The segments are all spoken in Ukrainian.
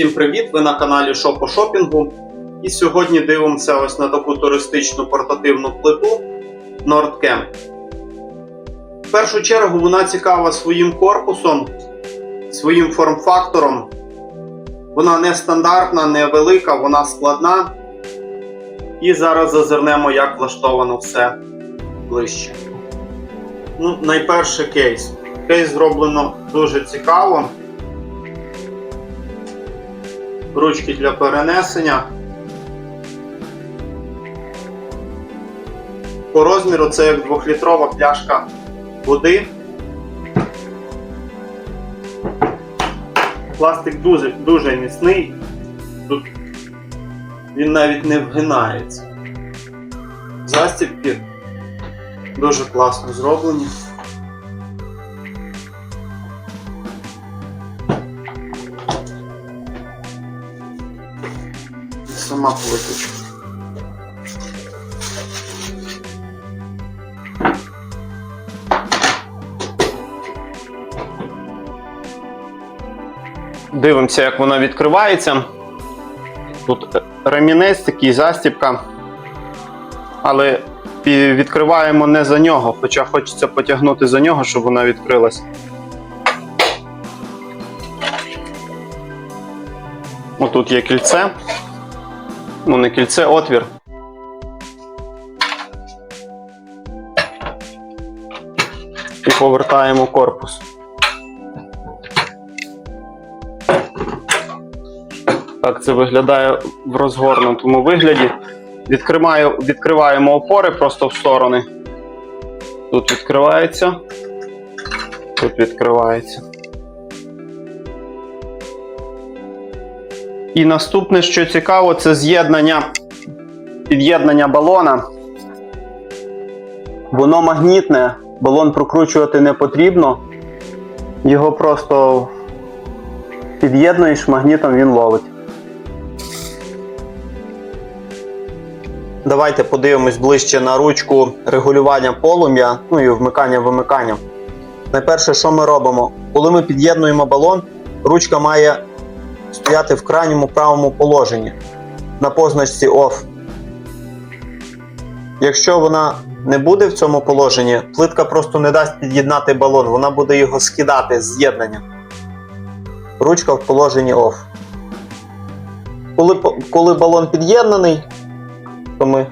Всім привіт! Ви на каналі Шопо Шопінгу. І сьогодні дивимося ось на таку туристичну портативну плиту NordCamp. В першу чергу вона цікава своїм корпусом, своїм форм-фактором. Вона не стандартна, не велика, вона складна. І зараз зазирнемо, як влаштовано все ближче. Ну, найперше кейс. Кейс зроблено дуже цікаво. Ручки для перенесення. По розміру це як 2-літрова пляшка води. Пластик дуже, дуже міцний. Тут він навіть не вгинається. Застібки дуже класно зроблені. Сама плиточка. Дивимося, як вона відкривається. Тут ремінець, такий застібка. Але відкриваємо не за нього, хоча хочеться потягнути за нього, щоб вона відкрилась. Отут є кільце. Ну, не кільце, отвір. І повертаємо корпус. Так це виглядає в розгорнутому вигляді. Відкриваю, відкриваємо опори просто в сторони. Тут відкривається. Тут відкривається. І наступне, що цікаво, це з'єднання під'єднання балона. Воно магнітне, балон прокручувати не потрібно. Його просто під'єднуєш магнітом, він ловить. Давайте подивимось ближче на ручку регулювання полум'я, ну і вмикання-вимикання. Найперше, що ми робимо? Коли ми під'єднуємо балон, ручка має стояти в крайньому правому положенні на позначці OFF. Якщо вона не буде в цьому положенні, плитка просто не дасть під'єднати балон, вона буде його скидати з з'єднання. Ручка в положенні OFF. Коли, коли балон під'єднаний, то ми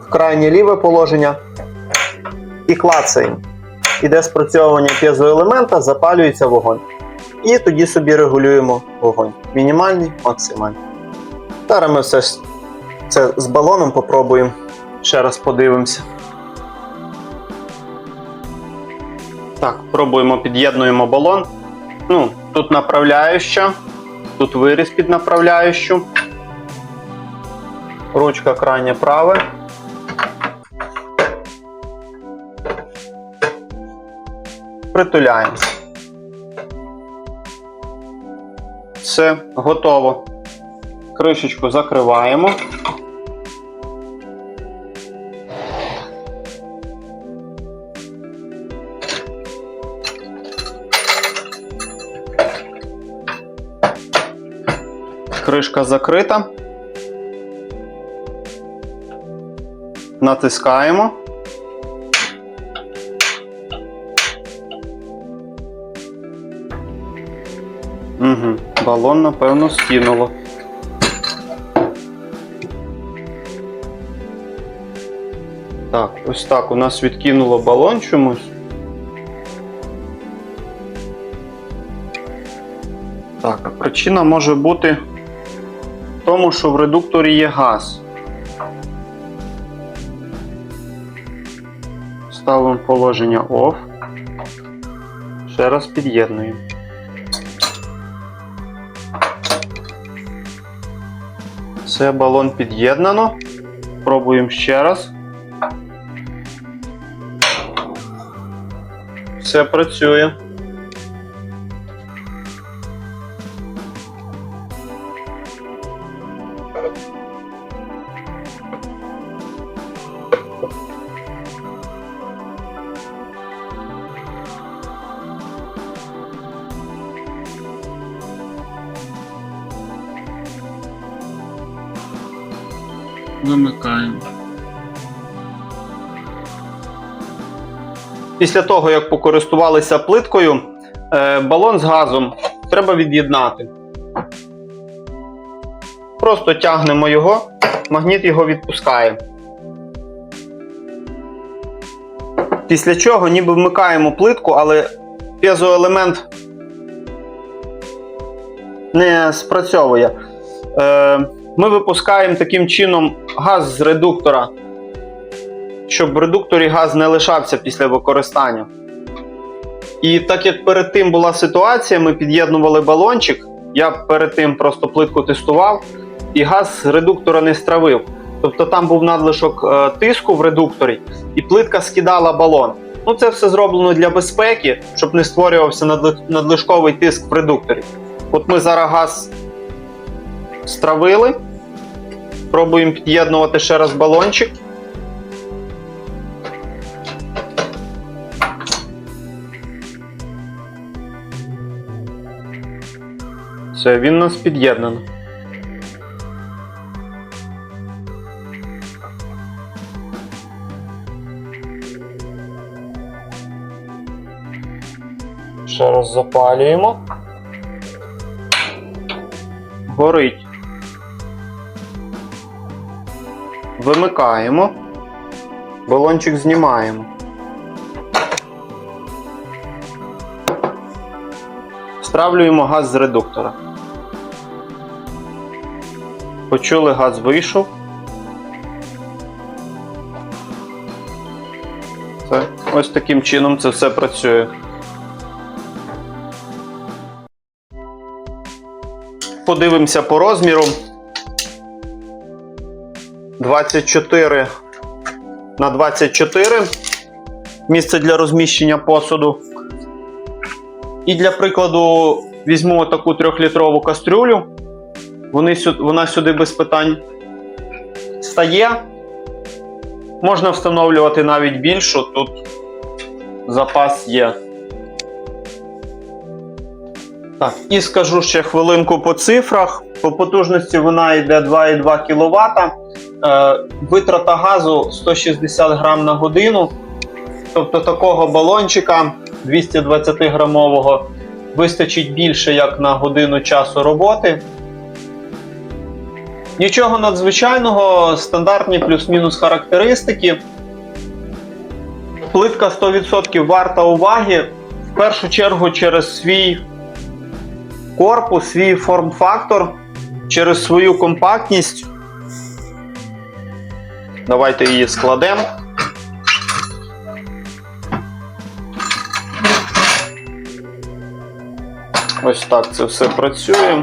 в крайнє ліве положення і клацаємо. Іде спрацьовування п'єзоелемента, запалюється вогонь. І тоді собі регулюємо вогонь. Мінімальний, максимальний. Зараз ми все це з балоном попробуємо. Ще раз подивимося. Так, пробуємо, під'єднуємо балон. Ну, тут направляюща, тут виріз під направляющу. Ручка крайня праве. Притуляємо. Все, готово. Кришечку закриваємо. Кришка закрита. Натискаємо. Угу. Балон, напевно, скинуло. Так, ось так у нас відкинуло балон чомусь. Так, причина може бути в тому, що в редукторі є газ. Ставимо положення OFF. Ще раз під'єднуємо. Все, балон під'єднано. Пробуємо ще раз. Все працює. Вимикаємо. Після того, як покористувалися плиткою, е, балон з газом треба від'єднати. Просто тягнемо його, магніт його відпускає. Після чого ніби вмикаємо плитку, але п'єзоелемент не спрацьовує. Е, Ми випускаємо таким чином газ з редуктора щоб в редукторі газ не лишався після використання. І так як перед тим була ситуація, ми під'єднували балончик, я перед тим просто плитку тестував, і газ з редуктора не стравив. Тобто там був надлишок е, тиску в редукторі, і плитка скидала балон. Ну, це все зроблено для безпеки, щоб не створювався надлишковий тиск в редукторі. От ми зараз газ стравили, пробуємо під'єднувати ще раз балончик. Все, він у нас під'єднаний. Ще раз запалюємо. Горить. Вимикаємо. Балончик знімаємо. Стравлюємо газ з редуктора. Почули, газ вийшов. Це, ось таким чином це все працює. Подивимося по розміру. 24 на 24. Місце для розміщення посуду. І для прикладу візьму таку трьохлітрову кастрюлю. Вони, вона сюди без питань стає. Можна встановлювати навіть більшу, тут запас є. Так, і скажу ще хвилинку по цифрах. По потужності вона йде 2,2 кВт. Е, витрата газу 160 грам на годину. Тобто такого балончика 220 грамового вистачить більше як на годину часу роботи. Нічого надзвичайного, стандартні плюс-мінус характеристики. Плитка 100% варта уваги. В першу чергу через свій корпус, свій форм-фактор, через свою компактність. Давайте її складемо. Ось так це все працює.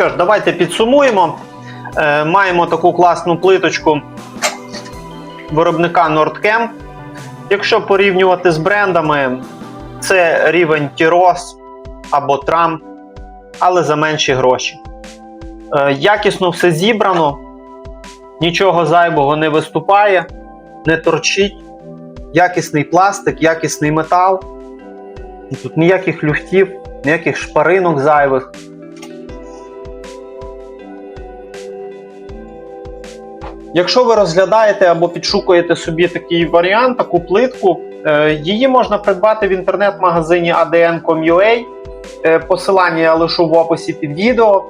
Що ж, давайте підсумуємо. Е, маємо таку класну плиточку виробника Nordcam. Якщо порівнювати з брендами, це рівень Тірос або Трам, але за менші гроші. Е, якісно все зібрано, нічого зайвого не виступає, не торчить. Якісний пластик, якісний метал. І Тут ніяких люфтів, ніяких шпаринок зайвих. Якщо ви розглядаєте або підшукуєте собі такий варіант, таку плитку, е, її можна придбати в інтернет-магазині adn.com.ua. Е, Посилання я лишу в описі під відео.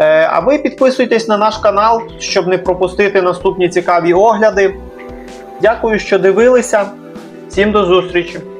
Е, А ви підписуйтесь на наш канал, щоб не пропустити наступні цікаві огляди. Дякую, що дивилися. Всім до зустрічі!